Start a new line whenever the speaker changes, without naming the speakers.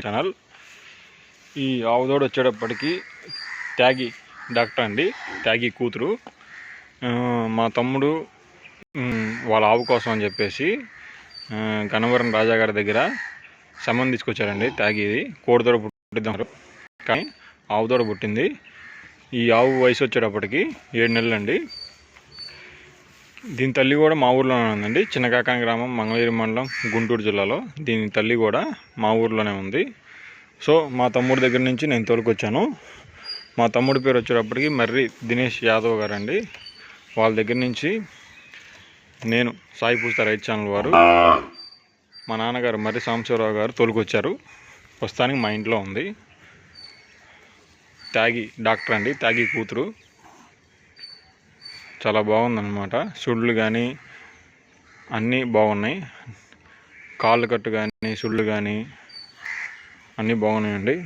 Channel ఈ ఆవుదోడు వచ్చేటప్పటికి ట్యాగి doctor అండి ట్యాగి కూతురు. మా తమ్ముడు వాళ్ళ ఆవు కోసం అని చెప్పేసి ఆ, గన్నవరం రాజా గారి దగ్గర సమన్ తీసుకొచ్చారండి త్యాగిది. కోడిదోడ పుట్టిద్దాం కానీ ఆవుదోడ పుట్టింది. ఈ ఆవు వయసు వచ్చేటప్పటికి ఏడు నెలలు అండి దీని తల్లి కూడా మా ఊర్లోనే ఉందండి. చిన్నకాకాని గ్రామం మంగళగిరి మండలం గుంటూరు జిల్లాలో. దీని తల్లి కూడా మా ఊర్లోనే ఉంది. సో మా తమ్ముడి దగ్గర నుంచి నేను తోలుకొచ్చాను మా తమ్ముడి పేరు వచ్చేటప్పటికి మర్రి దినేష్ యాదవ్ గారు అండి వాళ్ళ దగ్గర నుంచి నేను సాయి పూస్తా రైట్ ఛానల్ వారు. మా నాన్నగారు మర్రి సాంబశివరావు గారు తోలుకొచ్చారు. ప్రస్తుతానికి మా ఇంట్లో ఉంది. త్యాగి డాక్టర్ అండి. త్యాగి కూతురు. చాలా బాగుందన్నమాట. సుళ్ళు కానీ అన్నీ బాగున్నాయి. కాళ్ళు కట్టు కానీ సుళ్ళు కానీ అన్నీ బాగున్నాయండి.